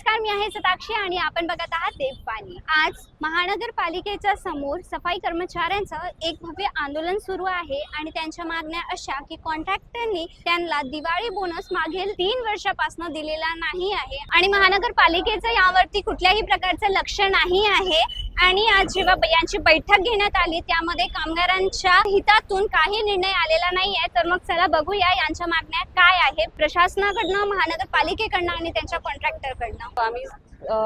नमस्कार मी आहे सताक्षी आणि आपण बघत आहात देवपाणी. आज महानगरपालिकेच्या समोर सफाई कर्मचाऱ्यांचं एक भव्य आंदोलन सुरू आहे आणि त्यांच्या मागण्या अशा की कॉन्ट्रॅक्टरनी त्यांना दिवाळी बोनस मागील तीन वर्षापासून दिलेला नाही आहे. आणि महानगरपालिकेचं यावरती कुठल्याही प्रकारचं लक्ष नाही आहे. आणि आज जेव्हा यांची बैठक घेण्यात आली त्यामध्ये कामगारांच्या हितातून काही निर्णय आलेला नाही आहे तर मग चला बघूया यांच्या मागण्या काय आहे प्रशासनाकडनं महानगरपालिकेकडनं आणि त्यांच्या कॉन्ट्रॅक्टरकडनं आम्ही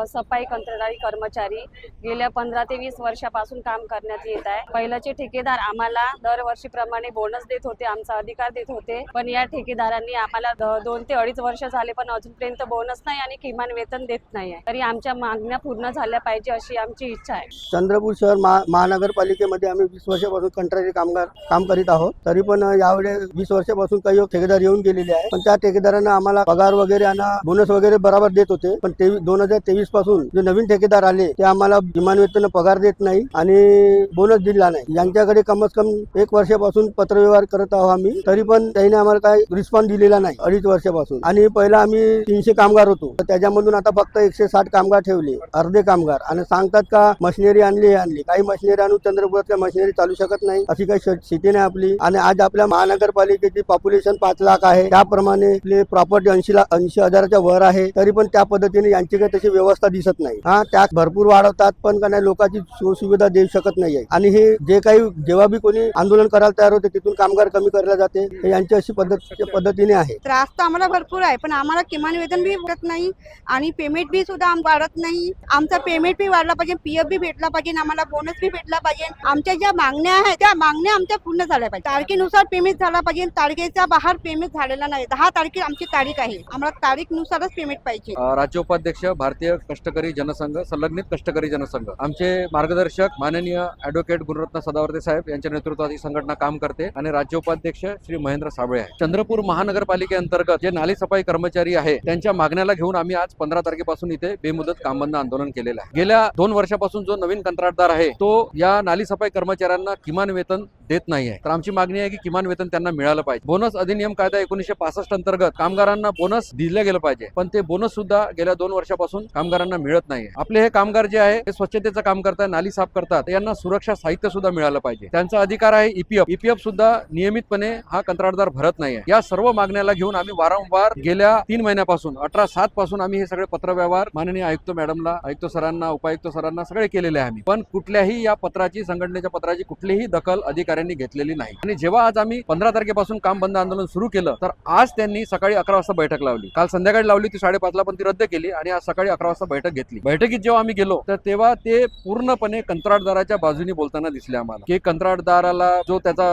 सफाई कंत्राटी कर्मचारी गेल्या पंधरा ते वीस वर्षापासून काम करण्यात येत आहे. पहिल्याचे ठेकेदार आम्हाला दरवर्षीप्रमाणे बोनस देत होते आमचा अधिकार देत होते. पण या ठेकेदारांनी आम्हाला दोन ते अडीच वर्ष झाले पण अजूनपर्यंत बोनस नाही आणि किमान वेतन देत नाही आहे. तरी आमच्या मागण्या पूर्ण झाल्या पाहिजे अशी आमची इच्छा आहे. चंद्रपूर शहर महानगरपालिकेमध्ये आम्ही वीस वर्षापासून कंत्राटी कामगार काम करीत आहोत. तरी पण यावेळेस वीस वर्षापासून काही ठेकेदार येऊन गेलेले आहे. पण त्या ठेकेदारांना आम्हाला पगार वगैरे आणि बोनस वगैरे बरोबर देत होते. पण ते दोन हजार तेवीसपासून जे नवीन ठेकेदार आले ते आम्हाला किमान वेतन पगार देत नाही आणि बोनस दिला नाही. यांच्याकडे कमीत कम एक वर्षापासून पत्रव्यवहार करत आहोत आम्ही. तरी पण त्यांनी आम्हाला काही रिस्पॉन्स दिलेला नाही अडीच वर्षापासून. आणि पहिला आम्ही तीनशे कामगार होतो. तर त्याच्यामधून आता फक्त एकशे साठ कामगार ठेवले अर्धे कामगार. आणि सांगतात का मशिनरी आणली हे आणली. काही मशिनरी आणून चंद्रपुरातल्या मशिनरी चालू शकत नाही. अशी काही स्थिती नाही आपली. आणि आज आपल्या महानगरपालिकेची पॉप्युलेशन पाच लाख आहे. त्याप्रमाणे आपली प्रॉपर्टी ऐंशी लाख ऐंशी हजाराच्या वर आहे. तरी पण त्या पद्धतीने यांची काही तशी व्यवस्था दिसत नाही. हा त्यात भरपूर वाढवतात पण का नाही लोकांची सुविधा देऊ शकत नाहीये आणि हे जे काही जेव्हा बी कोणी आंदोलन करायला तयार होते तिथून कामगार कमी करले जाते. हे यांची अशी पद्धत पद्धतीने आहे. त्रास तर आम्हाला भरपूर आहे पण आम्हाला किमान वेतन बी भेटत नाही आणि पेमेंट बी सुद्धा वाढत नाही. आमचा पेमेंट बी वाढला पाहिजे पीएफ बी भेटला पाहिजे आम्हाला बोनस बी भेटला पाहिजे. आमच्या ज्या मागण्या आहेत त्या मागण्या आमच्या पूर्ण झाल्या पाहिजे. तारखेनुसार पेमेंट झाला पाहिजे तारखेच्या बाहेर पेमेंट झालेला नाही. दहा तारखे आमची तारीख आहे. आम्हाला तारीखनुसारच पेमेंट पाहिजे. राज्य उपाध्यक्ष भारतीय कष्टकरी जनसंघ संलग्नित कष्टकरी जनसंघ. आमचे मार्गदर्शक माननीय ऍडव्होकेट गुणरत्न सदावर्ते साहेब यांच्या नेतृत्वात ही संघटना काम करते आणि राज्य उपाध्यक्ष श्री महेंद्र साबळे आहे चंद्रपूर महानगरपालिकेअंतर्गत जे नाली सफाई कर्मचारी आहे त्यांच्या मागण्याला घेऊन आम्ही आज पंधरा तारखेपासून इथे बेमुदत काम बंद आंदोलन केलेलं आहे. गेल्या दोन वर्षापासून जो नवीन कंत्राटदार आहे तो या नाली सफाई कर्मचाऱ्यांना किमान वेतन देत नाही आहे. तर आमची मागणी आहे की किमान वेतन त्यांना मिळालं पाहिजे. बोनस अधिनियम कायदा एकोणीशे पासष्ट अंतर्गत कामगारांना बोनस दिलं गेलं पाहिजे. पण ते बोनस सुद्धा गेल्या दोन वर्षापासून कामगारांना मिळत नाही आपले हे कामगार जे आहे ते स्वच्छतेचं काम करतात नाली साफ करतात यांना सुरक्षा साहित्य सुद्धा मिळालं पाहिजे. त्यांचा अधिकार आहे ईपीएफ ईपीएफ सुद्धा नियमितपणे हा कंत्राटदार भरत नाही या सर्व मागण्याला घेऊन आम्ही वारंवार गेल्या तीन महिन्यापासून अठरा सात पासून आम्ही हे सगळे पत्रव्यवहार माननीय आयुक्त मॅडमला आयुक्त सरांना उपायुक्त सरांना सगळे केलेले आहे आम्ही. पण कुठल्याही या पत्राची संघटनेच्या पत्राची कुठलीही दखल अधिकाऱ्यांनी घेतलेली नाही. आणि जेव्हा आज आम्ही पंधरा तारखेपासून काम बंद आंदोलन सुरू केलं तर आज त्यांनी सकाळी अकरा वाजता बैठक लावली. काल संध्याकाळी लावली ती साडेपाचला पण ती रद्द केली आणि आज सकाळी अकरा वाजता बैठक घेतली. बैठकीत जेव्हा आम्ही गेलो तर तेव्हा ते पूर्णपणे कंत्राटदाराच्या बाजूने बोलताना दिसले आम्हाला. की कंत्राटदाराला जो त्याचा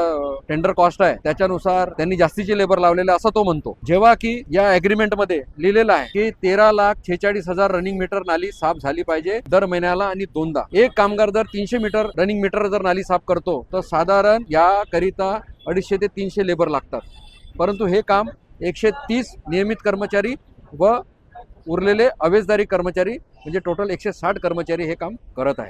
टेंडर कॉस्ट आहे त्याच्यानुसार त्यांनी जास्तीचे लेबर लावलेले असं तो म्हणतो. जेव्हा की या अग्रीमेंटमध्ये लिहिलेलं आहे की तेरा लाख छेचाळीस हजार रनिंग मीटर नाली साफ झाली पाहिजे दर महिन्याला आणि दोनदा. एक कामगार जर तीनशे मीटर रनिंग मीटर जर नाली साफ करतो तर साधारण याकरिता अडीचशे ते तीनशे लेबर लागतात. परंतु हे काम एकशे तीस नियमित कर्मचारी व उरलेले अवेजदारी कर्मचारी म्हणजे टोटल एकशे साठ कर्मचारी हे काम करत आहे.